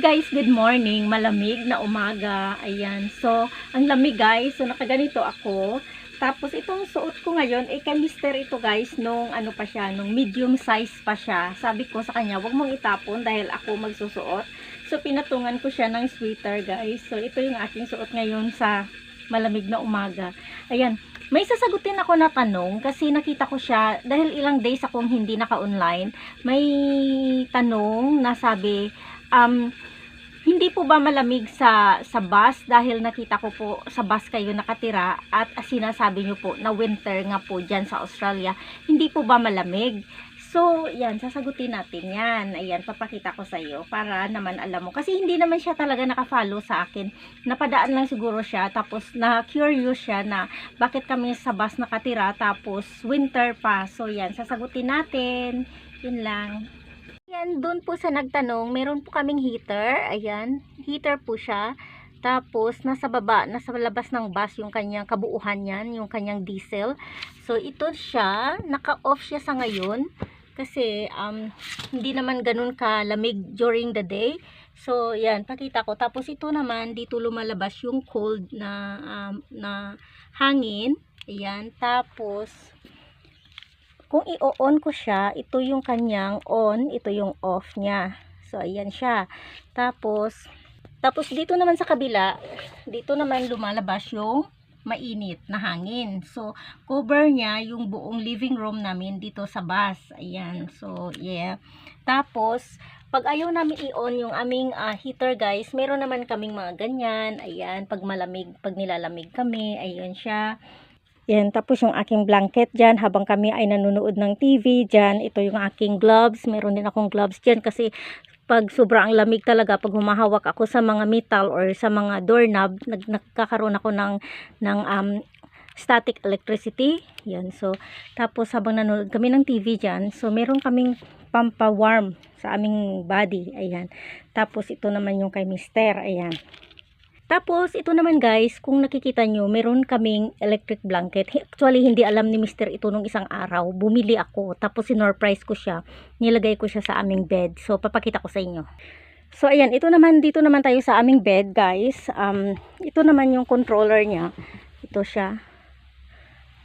Guys, good morning. Malamig na umaga. Ayan. So, ang lamig guys. So, nakaganito ako. Tapos, itong suot ko ngayon, eh, kay mister ito guys, nung ano pa siya, nung medium size pa siya. Sabi ko sa kanya, wag mong itapon dahil ako magsusuot. So, pinatungan ko siya ng sweater guys. So, ito yung aking suot ngayon sa malamig na umaga. Ayan. May sasagutin ako na tanong kasi nakita ko siya dahil ilang days akong hindi naka-online. May tanong na sabi, um, hindi po ba malamig sa sa bus dahil nakita ko po sa bus kayo nakatira at sinasabi nyo po na winter nga po dyan sa Australia hindi po ba malamig? So yan sasagutin natin yan. Ayan papakita ko sa iyo para naman alam mo. Kasi hindi naman siya talaga nakafollow sa akin. Napadaan lang siguro siya tapos na curious siya na bakit kami sa bus nakatira tapos winter pa. So yan sasagutin natin. Yun lang Ayan, doon po sa nagtanong, meron po kaming heater. Ayan, heater po siya. Tapos, nasa baba, nasa labas ng bus yung kanyang kabuuhan yan, yung kanyang diesel. So, ito siya, naka-off siya sa ngayon. Kasi, um, hindi naman ganun kalamig during the day. So, yan, pakita ko. Tapos, ito naman, dito lumalabas yung cold na, um, na hangin. Ayan, tapos, kung i-on ko siya, ito yung kanyang on, ito yung off niya. So, ayan siya. Tapos, tapos dito naman sa kabila, dito naman lumalabas yung mainit na hangin. So, cover niya yung buong living room namin dito sa bus. Ayan. So, yeah. Tapos, pag ayaw namin i-on yung aming ah, heater guys, meron naman kaming mga ganyan. Ayan, pag malamig, pag nilalamig kami, ayun siya. Yan, tapos yung aking blanket dyan habang kami ay nanonood ng TV dyan. Ito yung aking gloves. Meron din akong gloves dyan kasi pag sobrang lamig talaga, pag humahawak ako sa mga metal or sa mga doorknob, nag nagkakaroon ako ng, ng um, static electricity. Yan, so, tapos habang nanonood kami ng TV dyan, so meron kaming pampa-warm sa aming body. Ayan. Tapos ito naman yung kay mister. Ayan. Tapos, ito naman guys, kung nakikita nyo, meron kaming electric blanket. Actually, hindi alam ni Mr. ito nung isang araw. Bumili ako, tapos sinurprise ko siya. Nilagay ko siya sa aming bed. So, papakita ko sa inyo. So, ayan, ito naman, dito naman tayo sa aming bed guys. Um, ito naman yung controller niya. Ito siya.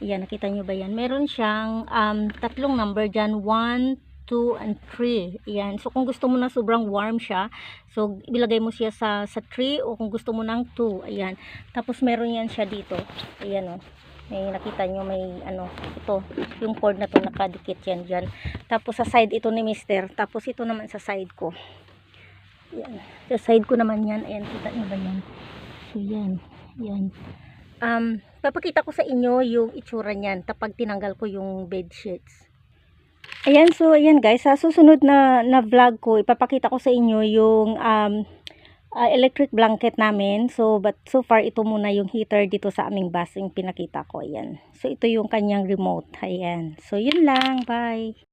Ayan, nakita nyo ba yan? Meron siyang um, tatlong number dyan. 1, 2, and 3. Ayan. So, kung gusto mo na sobrang warm siya, so, ilagay mo siya sa, sa 3 o kung gusto mo ng 2. Ayan. Tapos, meron yan siya dito. Ayan o. May nakita nyo, may ano, ito. Yung cord na to nakadikit yan dyan. Tapos, sa side ito ni mister. Tapos, ito naman sa side ko. Ayan. Sa side ko naman yan. Ayan, kita nyo ba yan? So, yan. Yan. Um, papakita ko sa inyo yung itsura niyan kapag tinanggal ko yung bed sheets. Ayan, so ayan guys, sa susunod na, na vlog ko, ipapakita ko sa inyo yung um, uh, electric blanket namin. So, but so far, ito muna yung heater dito sa aming bus, yung pinakita ko. Ayan. So, ito yung kanyang remote. Ayan. So, yun lang. Bye.